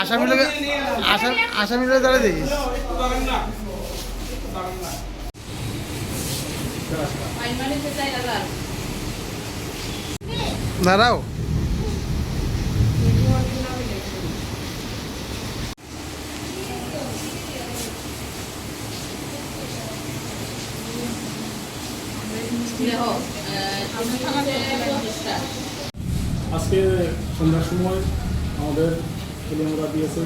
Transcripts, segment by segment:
আসামি লোকে আসামি লোকে দাঁড়িয়ে দাঁড়াও। আজকে সন্ধ্যার সময় আমাদের তেলেঙ্গানা দিয়েছে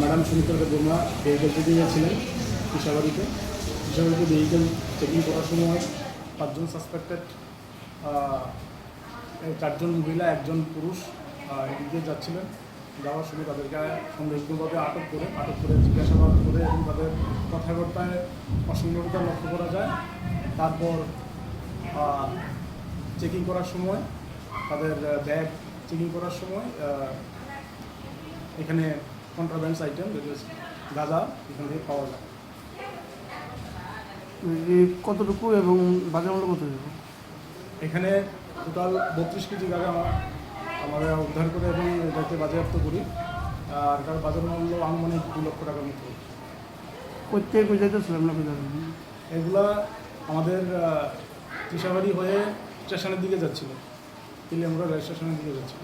ম্যাডাম সুমিত্রা দেববর্মা ভেহিকেল থেকে গিয়েছিলেন পিসাবাড়িতে পিসাবাড়িতে ভেহিকেল চেকিং করার সময় পাঁচজন সাসপেক্টেড চারজন মহিলা, একজন পুরুষ এদিকে যাচ্ছিলেন। যাওয়ার সময় তাদেরকে সন্দেহভাবে আটক করে আটক করে জিজ্ঞাসাবাদ করে এবং তাদের কথাবার্তায় অসংগততা লক্ষ্য করা যায়। তারপর চেকিং করার সময় তাদের ব্যাগ চেকিং করার সময় এখানে কন্ট্রাব্যান্ডস আইটেম গাঁজা এখান থেকে পাওয়া যায়। কতটুকু এবং বাজার মূল্য কত এখানে টোটাল বত্রিশ কেজি গাঁজা আমরা উদ্ধার করে এবং এটাকে বাজেয়াপ্ত করি। আর তার বাজার মূল্য আনুমানিক দু লক্ষ টাকার মতো। কোথায় কোথায় এগুলা আমাদের ত্রিশাবাড়ি হয়ে স্টেশনের দিকে যাচ্ছিল। তিলিয়ামুড়া রেল স্টেশনের দিকে যাচ্ছিল